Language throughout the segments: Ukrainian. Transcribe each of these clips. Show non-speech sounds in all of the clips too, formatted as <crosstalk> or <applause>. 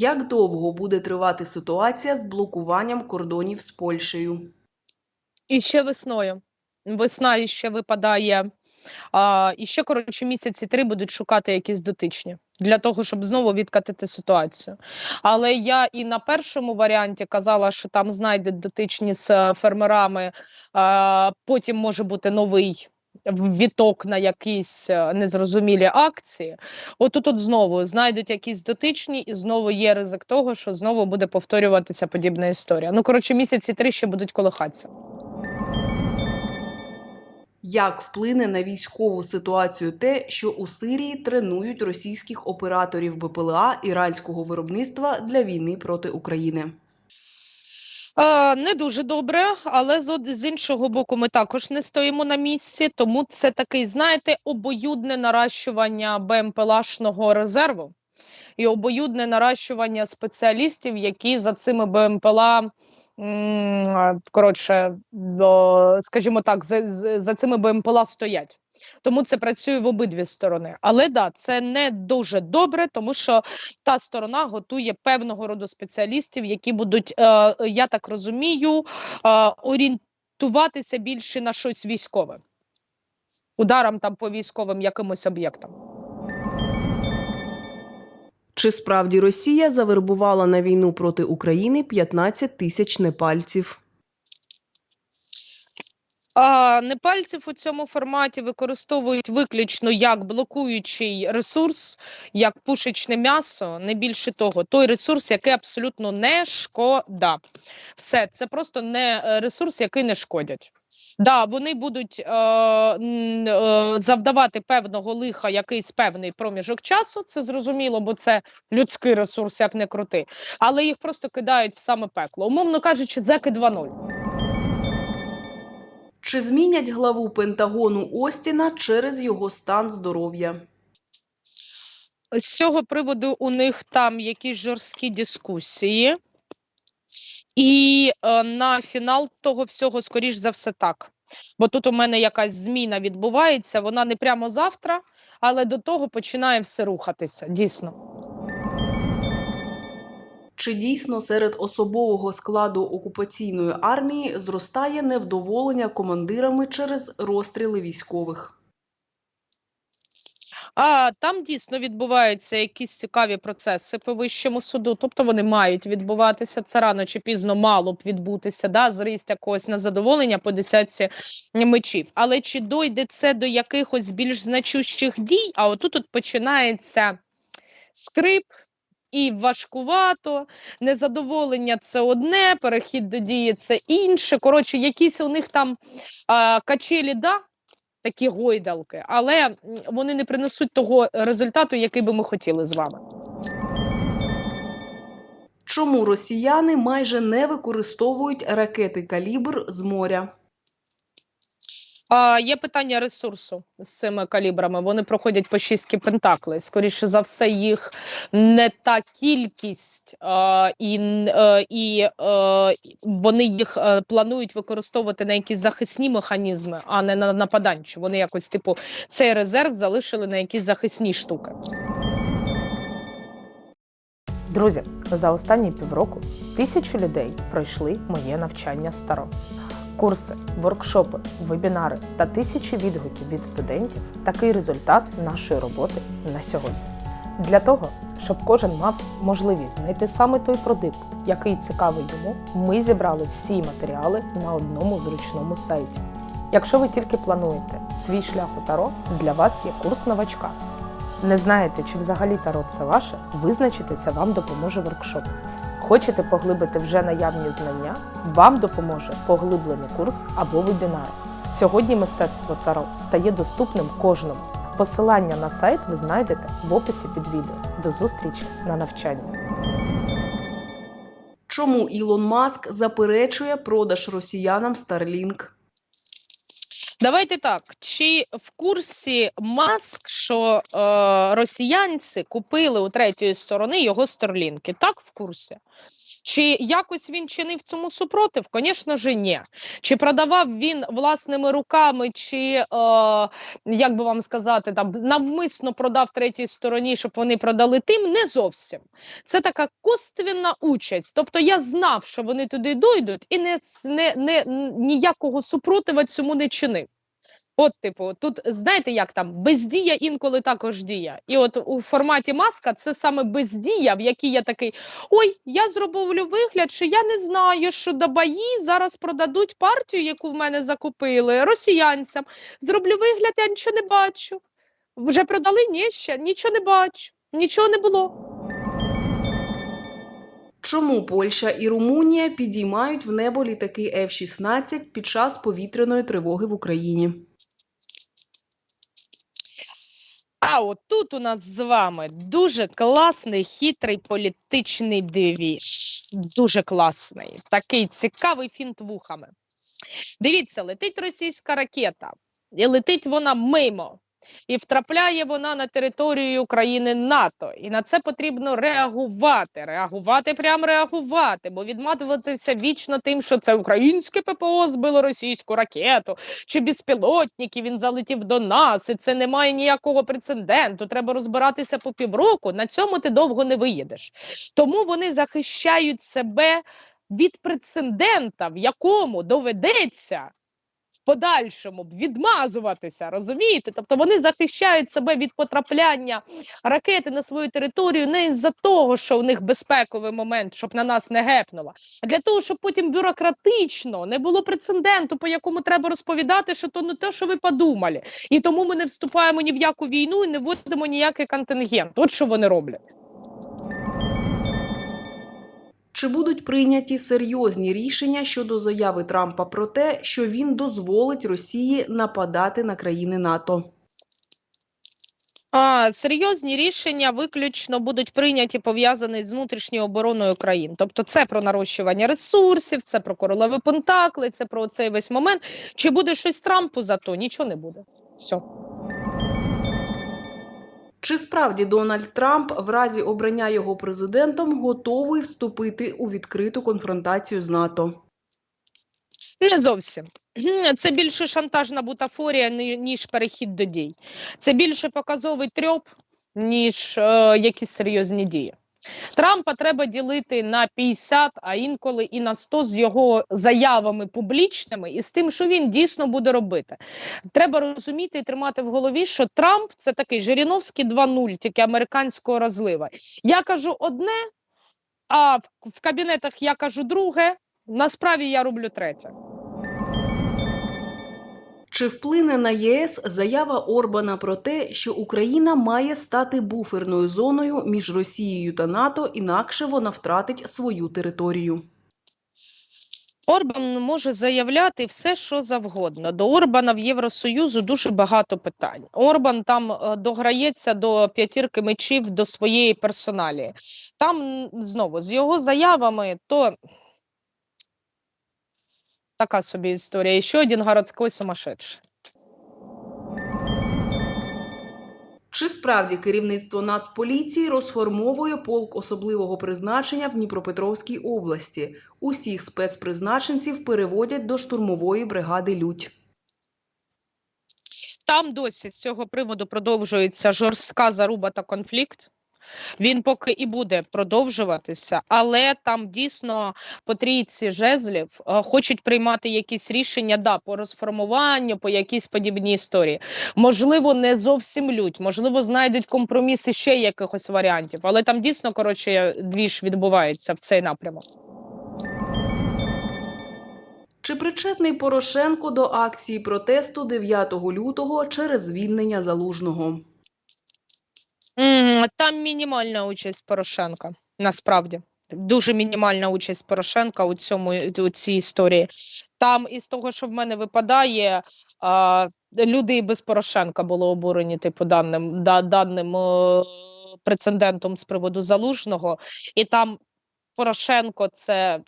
Як довго буде тривати ситуація з блокуванням кордонів з Польщею? І ще весною. Весна іще випадає. А, і ще, коротше, місяці три будуть шукати якісь дотичні для того, щоб знову відкатити ситуацію. Але я і на першому варіанті казала, що там знайдуть дотичні з фермерами, а, потім може бути новий віток на якісь е, незрозумілі акції. Отут от знову знайдуть якісь дотичні, і знову є ризик того, що знову буде повторюватися подібна історія. Ну, коротше, місяці три ще будуть колихатися. Як вплине на військову ситуацію те, що у Сирії тренують російських операторів БПЛА іранського виробництва для війни проти України? Е, не дуже добре, але з, іншого боку, ми також не стоїмо на місці, тому це такий, знаєте, обоюдне наращування БМПЛАшного резерву і обоюдне наращування спеціалістів, які за цими БМПЛА. Коротше, скажімо так, за за цими БМПЛА стоять. Тому це працює в обидві сторони. Але да, це не дуже добре, тому що та сторона готує певного роду спеціалістів, які будуть, е, я так розумію, е, орієнтуватися більше на щось військове, ударам там по військовим якимось об'єктам. Чи справді Росія завербувала на війну проти України 15 тисяч непальців? А непальців у цьому форматі використовують виключно як блокуючий ресурс, як пушечне м'ясо, не більше того, той ресурс, який абсолютно не шкода. Все, це просто не е, ресурс, який не шкодять. Да, вони будуть е, е, завдавати певного лиха якийсь певний проміжок часу, це зрозуміло, бо це людський ресурс, як не крути, але їх просто кидають в саме пекло. Умовно кажучи, зеки 2.0. Чи змінять главу Пентагону Остіна через його стан здоров'я? З цього приводу у них там якісь жорсткі дискусії, і е, на фінал того всього, скоріш за все, так. Бо тут у мене якась зміна відбувається, вона не прямо завтра, але до того починає все рухатися. Дійсно. Чи дійсно серед особового складу окупаційної армії зростає невдоволення командирами через розстріли військових? А там дійсно відбуваються якісь цікаві процеси по вищому суду, тобто вони мають відбуватися. Це рано чи пізно мало б відбутися, да, зріст якогось незадоволення по десятці мечів. Але чи дойде це до якихось більш значущих дій? А отут от починається скрип. І важкувато, незадоволення це одне, перехід до дії це інше. Коротше, якісь у них там а, качелі, да, такі гойдалки, але вони не принесуть того результату, який би ми хотіли з вами. Чому росіяни майже не використовують ракети калібр з моря? А, є питання ресурсу з цими калібрами. Вони проходять по шістки пентаклей. Скоріше за все, їх не та кількість, а, і, е, і е, вони їх е, планують використовувати на якісь захисні механізми, а не на нападанчі. Вони якось, типу, цей резерв залишили на якісь захисні штуки. Друзі, за останні півроку тисячі людей пройшли моє навчання старо. Курси, воркшопи, вебінари та тисячі відгуків від студентів такий результат нашої роботи на сьогодні. Для того, щоб кожен мав можливість знайти саме той продукт, який цікавий йому, ми зібрали всі матеріали на одному зручному сайті. Якщо ви тільки плануєте свій шлях у таро, для вас є курс новачка. Не знаєте, чи взагалі таро це ваше, визначитися вам допоможе воркшоп. Хочете поглибити вже наявні знання? Вам допоможе поглиблений курс або вебінар. Сьогодні мистецтво таро стає доступним кожному. Посилання на сайт ви знайдете в описі під відео. До зустрічі на навчанні. Чому Ілон Маск заперечує продаж росіянам Starlink? Давайте так. Чи в курсі маск, що е, росіянці купили у третьої сторони його сторлінки? Так, в курсі. Чи якось він чинив цьому супротив? Звісно ж, ні. Чи продавав він власними руками, чи е, як би вам сказати, там навмисно продав третій стороні, щоб вони продали тим? Не зовсім. Це така косвінна участь. Тобто я знав, що вони туди дойдуть, і не, не, не ніякого супротива цьому не чинив. От, типу, тут знаєте, як там бездія інколи також дія. І от у форматі маска це саме бездія, в якій я такий: ой, я зроблю вигляд, що я не знаю, що Дабаї зараз продадуть партію, яку в мене закупили росіянцям. Зроблю вигляд, я нічого не бачу. Вже продали? Ні, ще нічого не бачу, нічого не було. Чому Польща і Румунія підіймають в небо літаки F-16 під час повітряної тривоги в Україні? А от тут у нас з вами дуже класний хитрий політичний девіз. Дуже класний. Такий цікавий фінт вухами. Дивіться, летить російська ракета, і летить вона мимо. І втрапляє вона на територію країни НАТО. І на це потрібно реагувати. Реагувати, прям реагувати, бо відматуватися вічно тим, що це українське ППО збило російську ракету, чи безпілотники він залетів до нас, і це не має ніякого прецеденту. Треба розбиратися по півроку. На цьому ти довго не виїдеш. Тому вони захищають себе від прецедента, в якому доведеться подальшому б відмазуватися, розумієте? Тобто вони захищають себе від потрапляння ракети на свою територію не із-за того, що у них безпековий момент, щоб на нас не гепнуло, а для того, щоб потім бюрократично не було прецеденту, по якому треба розповідати, що то не те, що ви подумали. І тому ми не вступаємо ні в яку війну і не вводимо ніякий контингент. От що вони роблять. Чи будуть прийняті серйозні рішення щодо заяви Трампа про те, що він дозволить Росії нападати на країни НАТО? А, серйозні рішення виключно будуть прийняті пов'язані з внутрішньою обороною країн. Тобто, це про нарощування ресурсів, це про королеві Пентакли, це про цей весь момент. Чи буде щось Трампу за то? Нічого не буде. Все. Чи справді Дональд Трамп в разі обрання його президентом готовий вступити у відкриту конфронтацію з НАТО? Не зовсім. <clears throat> Це більше шантажна бутафорія, ні- ніж перехід до дій. Це більше показовий трьоп, ніж е, якісь серйозні дії. Трампа треба ділити на 50, а інколи і на 100 з його заявами публічними і з тим, що він дійсно буде робити. Треба розуміти і тримати в голові, що Трамп це такий Жириновський 2.0, тільки американського розлива. Я кажу одне, а в, в кабінетах я кажу друге. На справі я роблю третє. Чи вплине на ЄС заява Орбана про те, що Україна має стати буферною зоною між Росією та НАТО, інакше вона втратить свою територію? Орбан може заявляти все, що завгодно. До Орбана в Євросоюзу дуже багато питань. Орбан там е, дограється до п'ятірки мечів до своєї персоналі. Там знову з його заявами, то така собі історія. І ще один городський сумасшедший. Чи справді керівництво Нацполіції розформовує полк особливого призначення в Дніпропетровській області? Усіх спецпризначенців переводять до штурмової бригади Людь. Там досі з цього приводу продовжується жорстка заруба та конфлікт. Він поки і буде продовжуватися, але там дійсно по трійці жезлів е, хочуть приймати якісь рішення да, по розформуванню, по якійсь подібній історії. Можливо, не зовсім лють, можливо, знайдуть компроміси ще якихось варіантів, але там дійсно коротше двіж відбувається в цей напрямок. Чи причетний Порошенко до акції протесту 9 лютого через звільнення залужного? Там мінімальна участь Порошенка, насправді. Дуже мінімальна участь Порошенка у цьому у цій історії. Там із того, що в мене випадає, а, люди і без Порошенка були обурені, типу, даним, да, даним е, прецедентом з приводу залужного. І там Порошенко це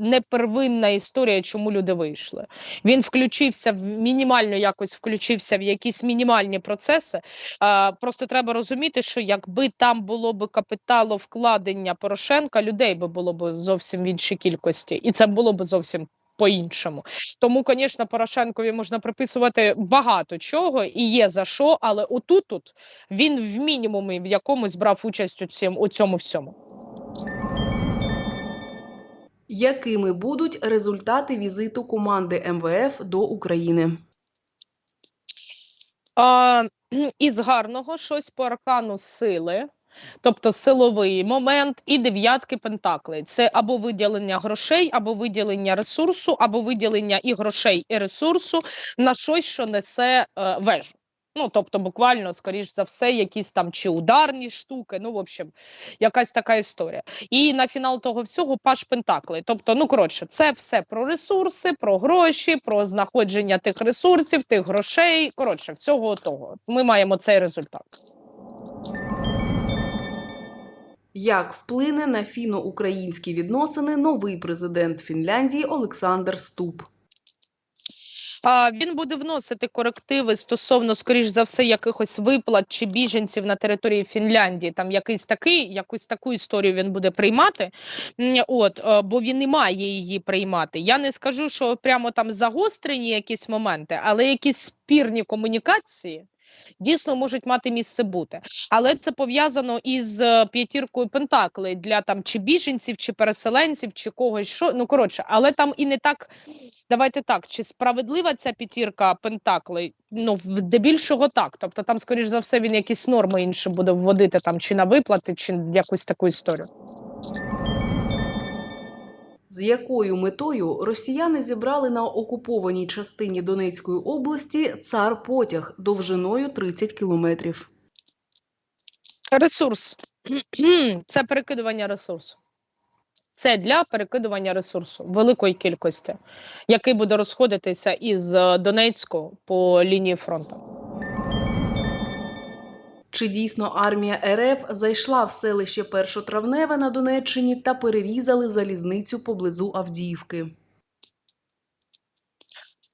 не первинна історія, чому люди вийшли. Він включився в мінімально якось включився в якісь мінімальні процеси. А, просто треба розуміти, що якби там було б капіталовкладення Порошенка, людей би було б зовсім в іншій кількості, і це було б зовсім по-іншому. Тому, звісно, Порошенкові можна приписувати багато чого і є за що, але отут тут він в мінімумі в якомусь брав участь у цьому, у цьому всьому. Якими будуть результати візиту команди МВФ до України? А, <clears throat> із гарного щось по аркану сили, тобто силовий момент і дев'ятки пентаклей. Це або виділення грошей, або виділення ресурсу, або виділення і грошей, і ресурсу на щось, що несе е, вежу. Ну, тобто, буквально, скоріш за все, якісь там чи ударні штуки, ну, в общем, якась така історія. І на фінал того всього паш пентаклей. Тобто, ну коротше, це все про ресурси, про гроші, про знаходження тих ресурсів, тих грошей. Коротше, всього того. Ми маємо цей результат. Як вплине на фіно-українські відносини новий президент Фінляндії Олександр Ступ? А він буде вносити корективи стосовно, скоріш за все, якихось виплат чи біженців на території Фінляндії. Там якийсь такий, якусь таку історію він буде приймати. От, е, бо він не має її приймати. Я не скажу, що прямо там загострені якісь моменти, але якісь спірні комунікації. Дійсно можуть мати місце бути, але це пов'язано із е, п'ятіркою Пентаклей для там чи біженців, чи переселенців, чи когось що. Ну коротше, але там і не так Давайте так, чи справедлива ця п'ятірка Пентаклей? Ну, дебільшого так. Тобто там, скоріш за все, він якісь норми інші буде вводити там чи на виплати, чи якусь таку історію. З якою метою росіяни зібрали на окупованій частині Донецької області цар потяг довжиною 30 кілометрів? Ресурс <clears throat> це перекидування ресурсу. Це для перекидування ресурсу великої кількості, який буде розходитися із е, Донецьку по лінії фронту. Чи дійсно армія РФ зайшла в селище Першотравневе на Донеччині та перерізали залізницю поблизу Авдіївки?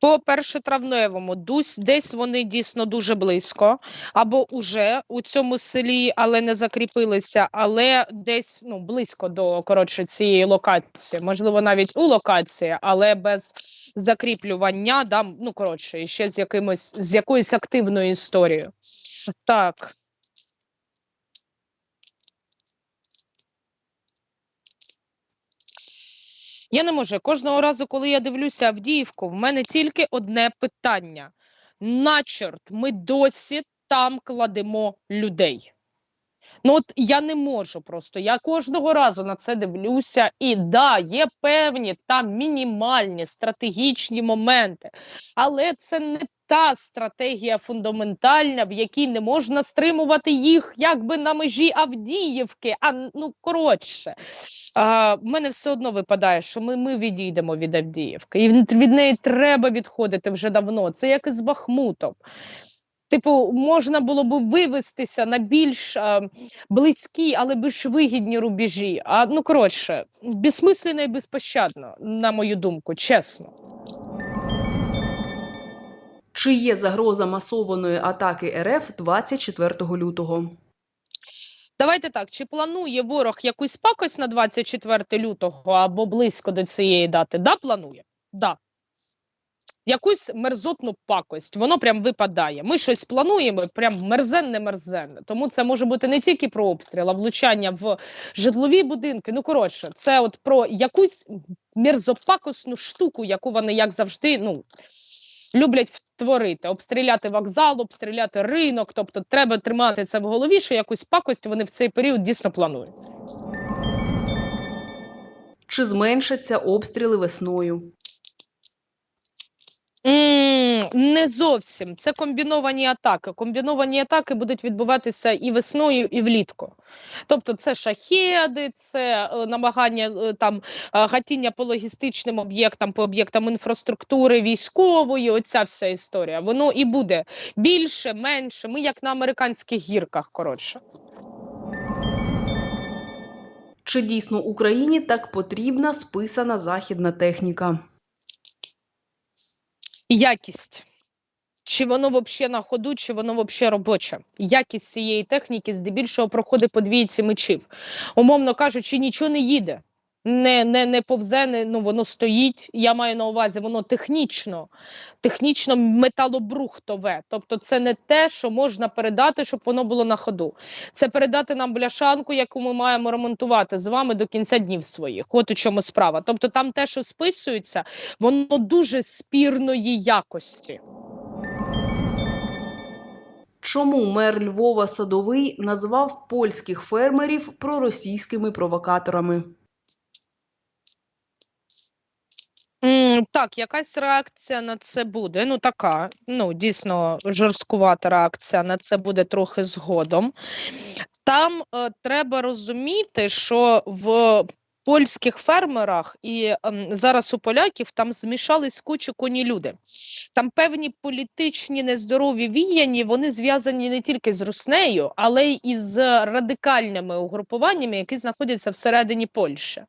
По першотравневому десь вони дійсно дуже близько, або уже у цьому селі, але не закріпилися, але десь ну близько до коротше цієї локації, можливо, навіть у локації, але без закріплювання, да, ну коротше, ще з якимось з якоюсь активною історією. Так. Я не можу. Кожного разу, коли я дивлюся Авдіївку, в мене тільки одне питання: на чорт, ми досі там кладемо людей. Ну, от я не можу просто. Я кожного разу на це дивлюся, і да, є певні там мінімальні стратегічні моменти, але це не та стратегія фундаментальна, в якій не можна стримувати їх якби на межі Авдіївки. А ну коротше, в мене все одно випадає, що ми, ми відійдемо від Авдіївки, і від неї треба відходити вже давно. Це як із Бахмутом. Типу, можна було б вивестися на більш а, близькі, але більш вигідні рубежі. А ну коротше, безсмислено і безпощадно, на мою думку, чесно. Чи є загроза масованої атаки РФ 24 лютого? Давайте так: чи планує ворог якусь пакость на 24 лютого або близько до цієї дати? Да, планує. Да. Якусь мерзотну пакость, воно прям випадає. Ми щось плануємо, прям мерзенне мерзенне. Тому це може бути не тільки про обстріл, а влучання в житлові будинки. Ну коротше, це от про якусь мерзопакосну штуку, яку вони як завжди ну, люблять втворити, обстріляти вокзал, обстріляти ринок. Тобто, треба тримати це в голові, що якусь пакость вони в цей період дійсно планують. Чи зменшаться обстріли весною? Не зовсім. Це комбіновані атаки. Комбіновані атаки будуть відбуватися і весною, і влітку. Тобто, це шахеди, це е, намагання е, там е, гатіння по логістичним об'єктам, по об'єктам інфраструктури військової. Оця вся історія. Воно і буде більше, менше. Ми як на американських гірках. Коротше. Чи дійсно Україні так потрібна списана західна техніка? Якість. Чи воно взагалі на ходу, чи воно взагалі робоче. Якість цієї техніки здебільшого проходить по двійці мечів. Умовно кажучи, нічого не їде. Не, не, не повзе, не, ну воно стоїть. Я маю на увазі, воно технічно, технічно металобрухтове. Тобто, це не те, що можна передати, щоб воно було на ходу. Це передати нам бляшанку, яку ми маємо ремонтувати з вами до кінця днів своїх. От у чому справа. Тобто, там те, що списується, воно дуже спірної якості. Чому мер Львова Садовий назвав польських фермерів проросійськими провокаторами? М, Так, якась реакція на це буде. Ну, така, ну, дійсно, жорсткувата реакція на це буде трохи згодом. Там е, треба розуміти, що в польських фермерах і ем, зараз у поляків там змішались кучу коні люди. Там певні політичні нездорові віяні, вони зв'язані не тільки з Руснею, але й із радикальними угрупуваннями, які знаходяться всередині Польщі.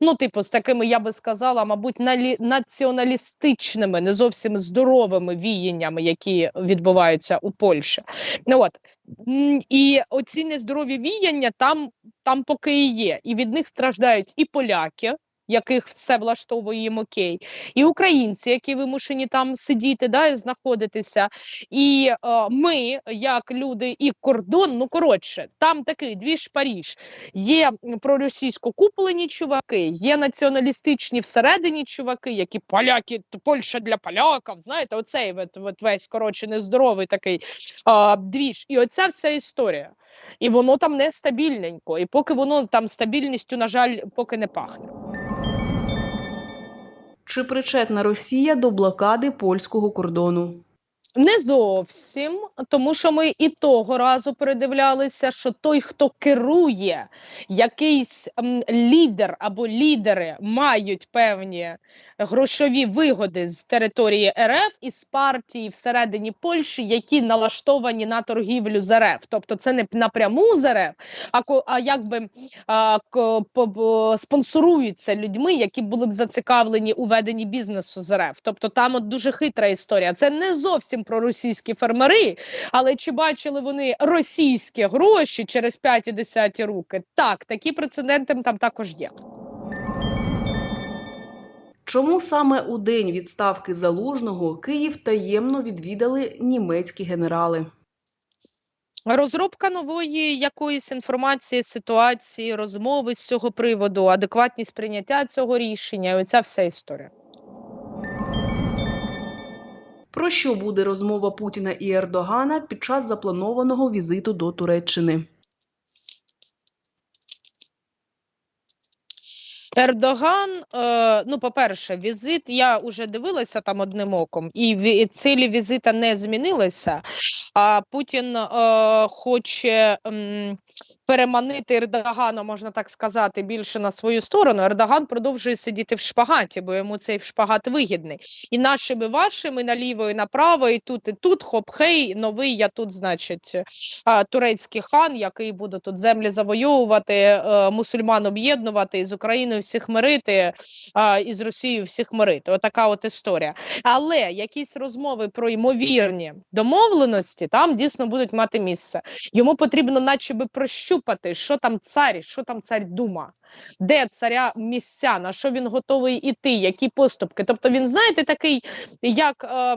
Ну, типу, з такими, я би сказала, мабуть, налі... націоналістичними, не зовсім здоровими віяннями, які відбуваються у Польщі. Ну, от. І оці нездорові віяння там, там поки і є. І від них страждають і поляки, яких все влаштовує їм окей, і українці, які вимушені там сидіти, да, і знаходитися. І е, ми, як люди, і кордон, ну коротше, там такий двіж Паріж. Є проросійсько куплені чуваки, є націоналістичні всередині чуваки, які поляки, Польща для поляків. Знаєте, оцей от, от весь коротше нездоровий такий а, двіж. І оця вся історія. І воно там нестабільненько. І поки воно там стабільністю, на жаль, поки не пахне. Чи причетна Росія до блокади польського кордону? Не зовсім, тому що ми і того разу передивлялися, що той, хто керує, якийсь лідер або лідери мають певні грошові вигоди з території РФ і з партії всередині Польщі, які налаштовані на торгівлю з РФ. Тобто це не напряму з РФ, а, а якби а, по- по- спонсоруються людьми, які були б зацікавлені у веденні бізнесу з РФ. Тобто там от дуже хитра історія. Це не зовсім про російські фермери, але чи бачили вони російські гроші через 5 і 10 руки? Так, такі прецеденти там також є. Чому саме у день відставки залужного Київ таємно відвідали німецькі генерали? Розробка нової якоїсь інформації, ситуації, розмови з цього приводу, адекватність прийняття цього рішення. Оця вся історія. Про що буде розмова Путіна і Ердогана під час запланованого візиту до Туреччини? Ердоган, е, ну, по-перше, візит, я вже дивилася там одним оком, і цілі візита не змінилися. А Путін е, хоче переманити Ердогана, можна так сказати, більше на свою сторону. Ердоган продовжує сидіти в шпагаті, бо йому цей шпагат вигідний. І нашими вашими наліво і направо, і тут, і тут, хоп-хей, новий я тут, значить, турецький хан, який буде тут землі завойовувати, е, мусульман об'єднувати і з Україною всіх мирити, і з Росією всіх мирити. Отака от історія. Але якісь розмови про ймовірні домовленості там дійсно будуть мати місце. Йому потрібно, наче би прощупати, що там цар, що там цар дума, де царя місця, на що він готовий іти, які поступки. Тобто він, знаєте, такий, як е,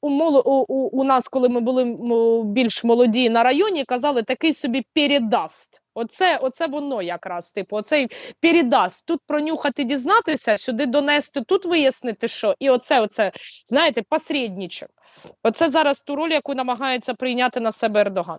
у, у, у, нас, коли ми були більш молоді на районі, казали, такий собі передаст. Оце, оце воно якраз, типу, оцей передаст. Тут пронюхати, дізнатися, сюди донести, тут вияснити, що. І оце, оце, знаєте, посередничок. Оце зараз ту роль, яку намагається прийняти на себе Ердоган.